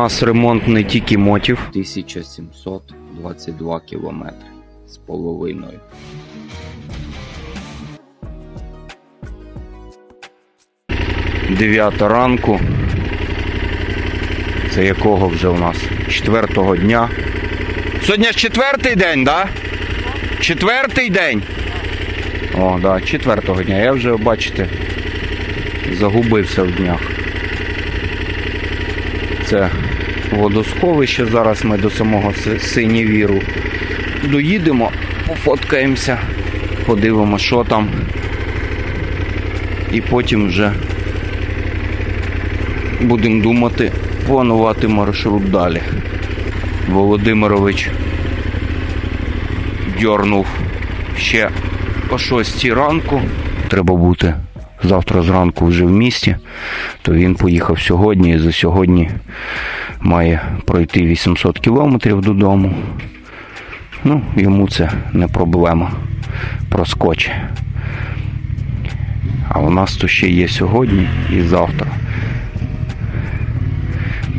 нас ремонт не тільки мотів. 1722 кілометри з половиною. Дев'ята ранку. Це якого вже у нас? Четвертого дня. Сьогодні ж четвертий день, так? Да? Четвертий день. О, да, четвертого дня. Я вже, бачите, загубився в днях. Це водосховище. Зараз ми до самого Си- Синєвіру доїдемо, пофоткаємося, подивимося, що там. І потім вже будемо думати, планувати маршрут далі. Володимирович дьорнув ще о 6 ранку. Треба бути завтра зранку вже в місті, то він поїхав сьогодні і за сьогодні має пройти 800 кілометрів додому. Ну, йому це не проблема. Проскоче. А у нас то ще є сьогодні і завтра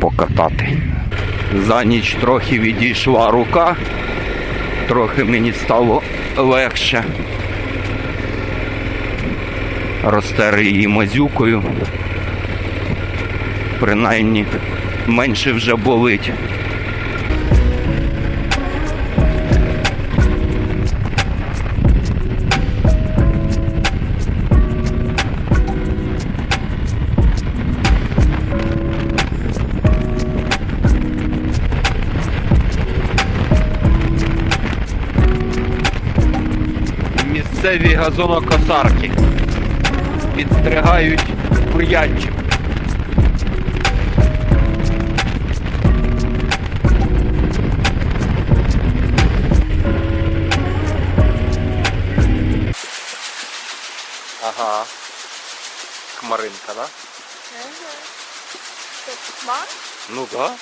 покатати. За ніч трохи відійшла рука, трохи мені стало легше. Розтер її мазюкою. Принаймні менше вже болить. Місцеві газонокосарки підстригають бур'янчик. Хмаринка, да? Це хмар? Ну да.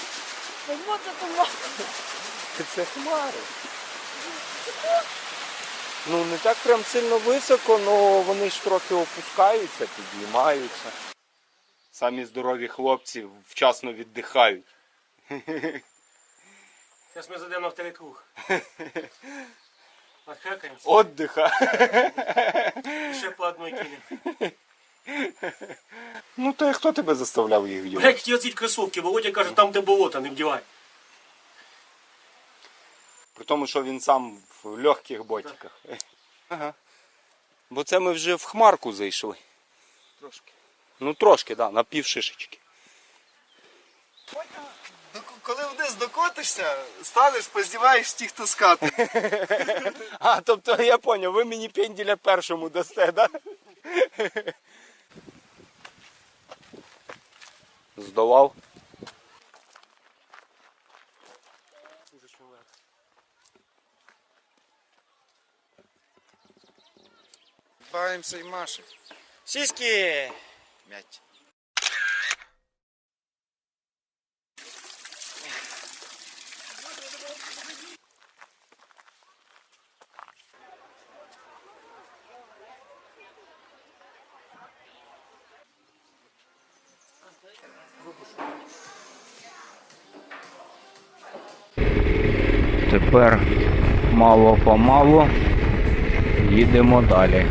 Вот это туман. Це хмари. Ну не так прям сильно високо, але вони ж трохи опускаються, підіймаються. Самі здорові хлопці вчасно віддихають. Сейчас мы зайдем на второй круг. Отхекаемся. Отдиха. Еще по одной кинем. Ну то хто тебе заставляв їх Я вдягати? хотел одеть кроссовки. Володя каже, там де болото, не вдівай. При тому, що він сам в легких ботиках. Ага. Бо це ми вже в хмарку зайшли. Трошки. Ну трошки, так, да, на пів шишечки. Коли вниз докотишся, станеш, поздіваєш ті, хто скати. А, тобто я поняв, ви мені пенділя першому дасте, да? Здолав. Баємося і машемо. Сіськи! М'ять. Тепер мало-помалу їдемо далі.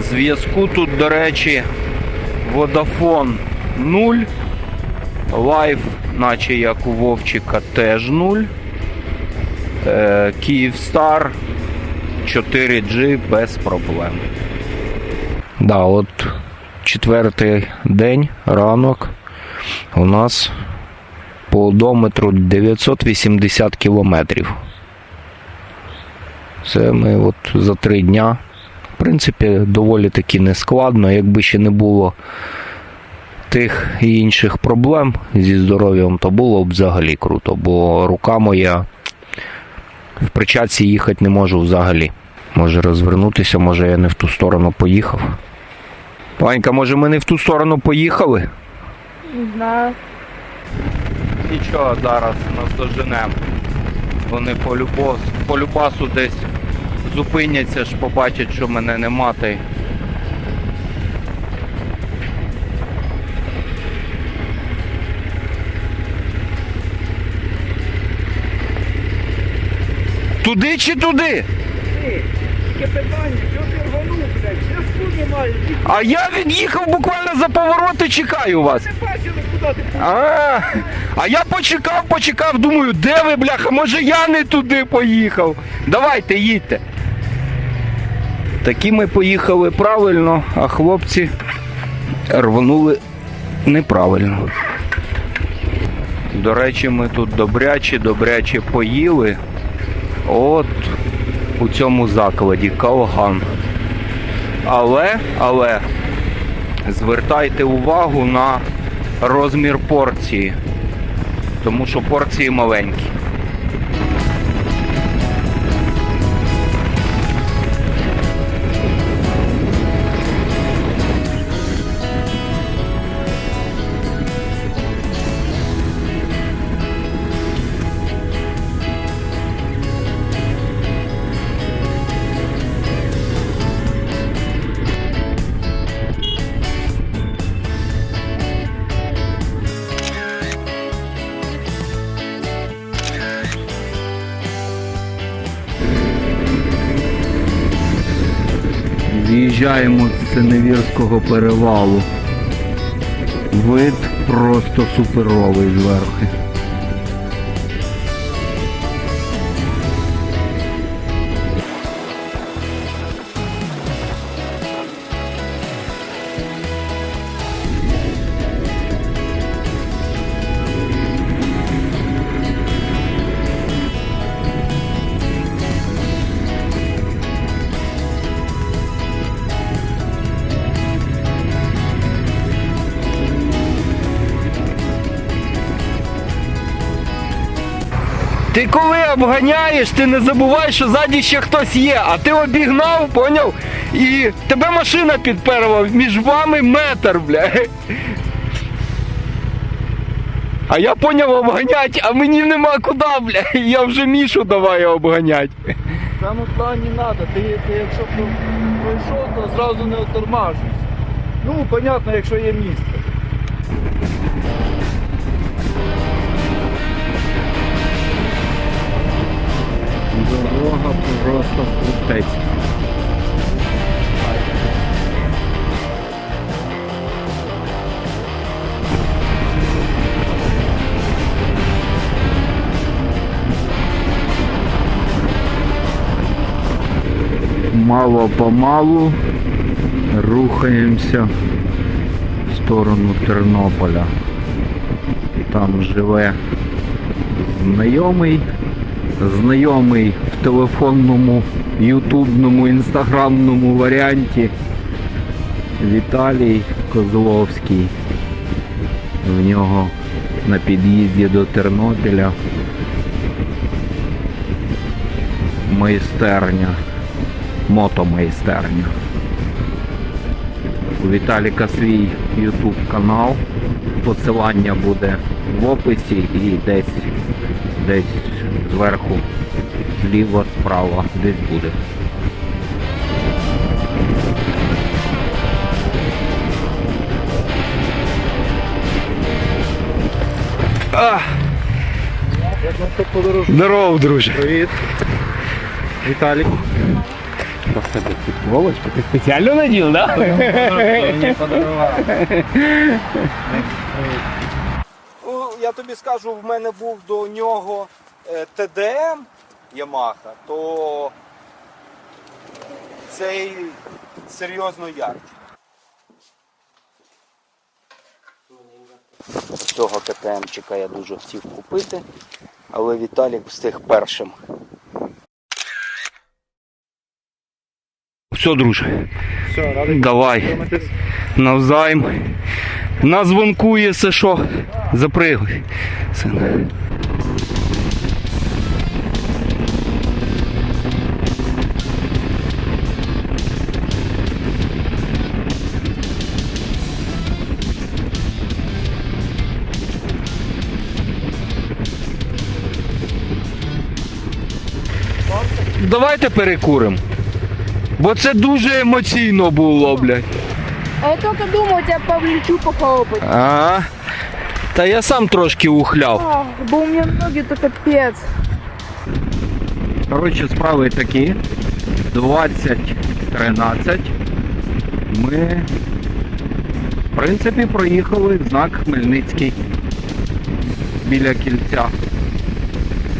Зв'язку тут, до речі, Vodafone 0. Лайф, наче як у Вовчика, теж 0. Е, Київстар 4G без проблем. Да, от четвертий день, ранок. У нас по одометру 980 кілометрів. Це ми от за три дня. В принципі, доволі таки нескладно, якби ще не було тих і інших проблем зі здоров'ям, то було б взагалі круто, бо рука моя в причаці їхати не можу взагалі. Може розвернутися, може я не в ту сторону поїхав. Панька, може ми не в ту сторону поїхали? Не знаю нічого зараз нас наздоженемо. Вони по любасу, по любасу десь зупиняться, ж побачать, що мене не мати. Туди чи туди? А я від'їхав буквально за повороти чекаю вас. А а я почекав, почекав, думаю, де ви, бляха, може я не туди поїхав. Давайте, їдьте. Такі ми поїхали правильно, а хлопці рванули неправильно. До речі, ми тут добряче, добряче поїли. От у цьому закладі Калган. Але, але звертайте увагу на розмір порції, тому що порції маленькі. З'їжджаємо з Синевірського перевалу. Вид просто суперовий зверху. Ти коли обганяєш, ти не забувай, що ззаді ще хтось є, а ти обігнав, поняв? І тебе машина підперла, між вами метр, бля. А я поняв обганять, а мені нема куди, бля. Я вже Мішу давай обганять. Там туди не треба, ти, ти якщо пройшов, то зразу не отормажуєш. Ну, понятно, якщо є місце. Дорога просто крутець. Мало помалу рухаємося в сторону Тернополя. Там живе знайомий знайомий телефонному, ютубному, інстаграмному варіанті Віталій Козловський. В нього на під'їзді до Тернопіля майстерня, мотомайстерня. У Віталіка свій ютуб канал. Посилання буде в описі і десь десь зверху, зліва, справа, десь буде. А, здорово, друже. Привіт. Віталік. Волочка, ти спеціально наділ, да? Мені подарував. Ну, я тобі скажу, в мене був до нього е, ТДМ Ямаха, то цей серйозно ярче. Цього КТМчика я дуже хотів купити, але Віталік встиг першим. Все, друже, Все, радий давай. Навзаєм. На дзвонку, якщо що, запригуй. Син. Давайте перекуримо. Бо це дуже емоційно було, блядь. А я только думал тебя повлечу похлопать. А, та я сам трошки ухляв. А, бо у меня ноги то капец. Коротше, справи такі. 20.13. Ми, в принципі, проїхали знак Хмельницький біля кільця.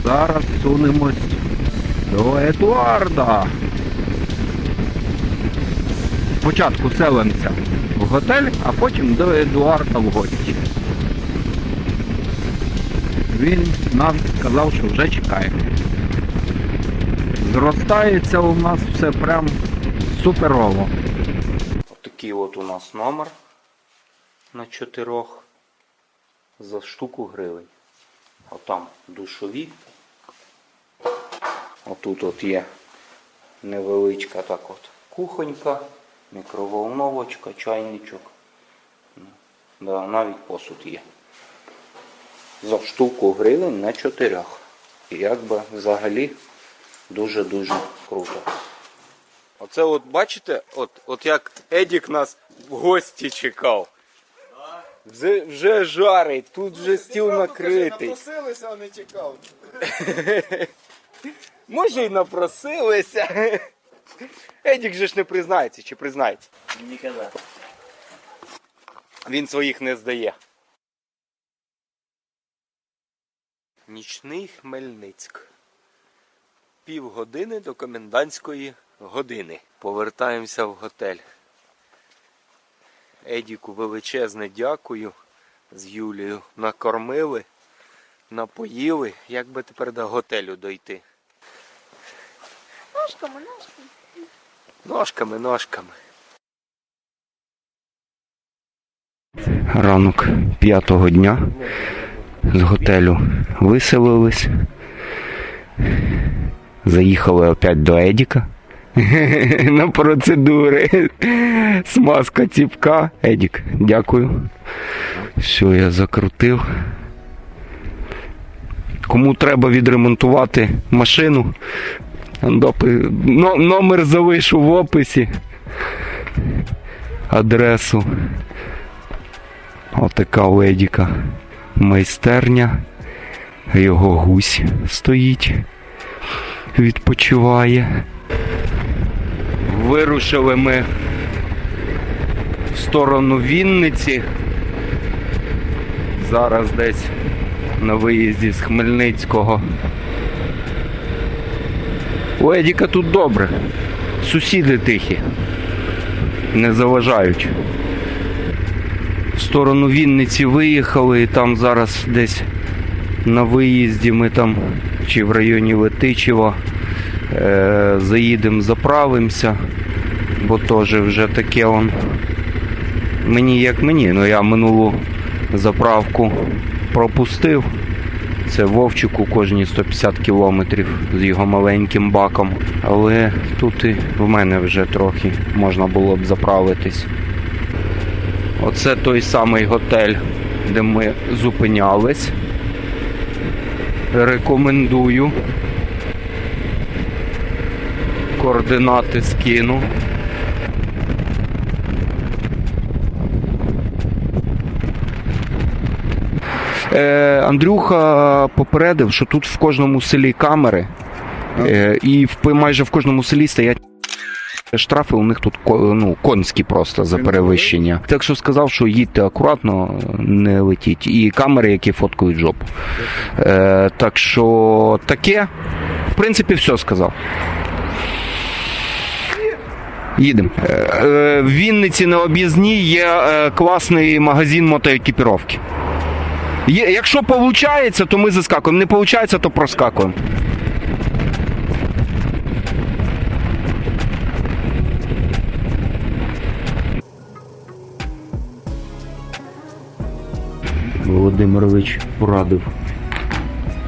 Зараз сунемось до Едуарда. Спочатку селимося в готель, а потім до Едуарда в гості. Він нам сказав, що вже чекає. Зростається у нас все прям суперово. Отакий от у нас номер на чотирьох за штуку гривень. Отам душові. Отут от є невеличка так от кухонька, мікроволновочка, чайничок. Ну, Да, навіть посуд є. За штуку гривень на чотирьох. І якби взагалі дуже-дуже круто. Оце от бачите, от, от як Едік нас в гості чекав. Вже, вже жарить, тут вже стіл накритий. Напросилися, а не чекав. Може й напросилися. Едік же ж не признається, чи признається? Ніколи. Він своїх не здає. Нічний Хмельницьк. Півгодини до комендантської години. Повертаємося в готель. Едіку величезне дякую з Юлією. Накормили, напоїли. Як би тепер до готелю дойти? Ножками, ножками. Ножками, ножками. Ранок п'ятого дня з готелю виселились. Заїхали опять до Едіка. На процедури. Смазка ціпка. Едік, дякую. Все, я закрутив. Кому треба відремонтувати машину, номер залишу в описі. Адресу. Отака у Едіка майстерня. Його гусь стоїть, відпочиває. Вирушили ми в сторону Вінниці. Зараз десь на виїзді з Хмельницького. У Едіка тут добре. Сусіди тихі. Не заважають в сторону Вінниці виїхали, і там зараз десь на виїзді ми там чи в районі Летичева е, заїдемо, заправимося, бо теж вже таке он. Мені як мені, ну я минулу заправку пропустив. Це Вовчику кожні 150 кілометрів з його маленьким баком. Але тут і в мене вже трохи можна було б заправитись. Оце той самий готель, де ми зупинялись. Рекомендую. Координати скину. Андрюха попередив, що тут в кожному селі камери, е, і в, майже в кожному селі стоять штрафи, у них тут ну, конські просто за перевищення. Так що сказав, що їдьте акуратно, не летіть. І камери, які фоткають жопу. Е, так що таке, в принципі, все сказав. Їдемо. Е, е, в Вінниці на об'їзній є е, класний магазин мотоекіпіровки. Якщо виходить, то ми заскакуємо. Не виходить, то проскакуємо. Володимирович порадив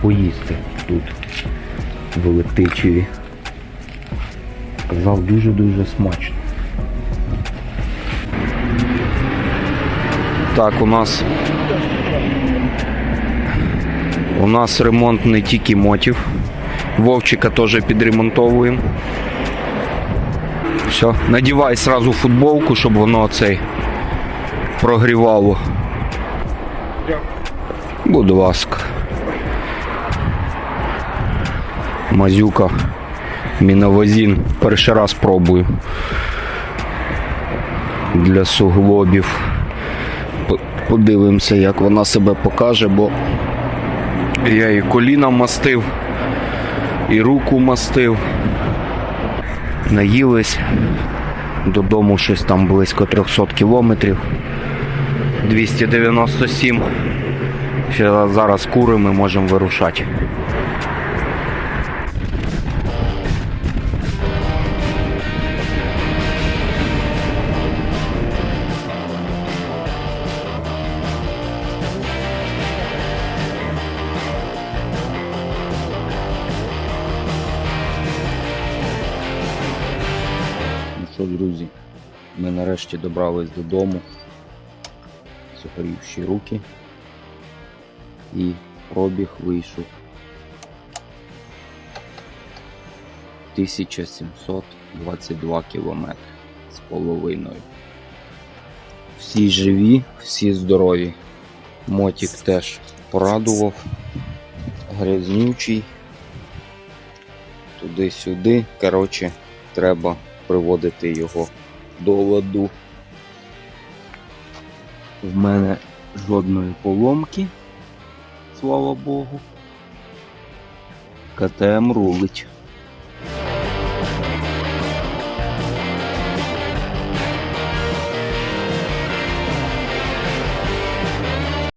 поїсти тут, в Летичеві. Казав дуже-дуже смачно. Так, у нас у нас ремонт не тільки мотів. Вовчика теж підремонтовуємо. Все, надівай сразу футболку, щоб воно цей прогрівало. Будь ласка. Мазюка. Міновозін. Перший раз пробую. Для суглобів. Подивимося, як вона себе покаже, бо я і коліна мастив, і руку мастив. Наїлись. Додому щось там близько 300 кілометрів. 297. Ще зараз кури ми можемо вирушати. Друзі, ми нарешті добрались додому. Сухарівші руки. І пробіг вийшов 1722 кілометри з половиною. Всі живі, всі здорові. Мотик теж порадував. Грязнючий. Туди-сюди. Коротше, треба приводити його до ладу. В мене жодної поломки, слава Богу. КТМ рулить.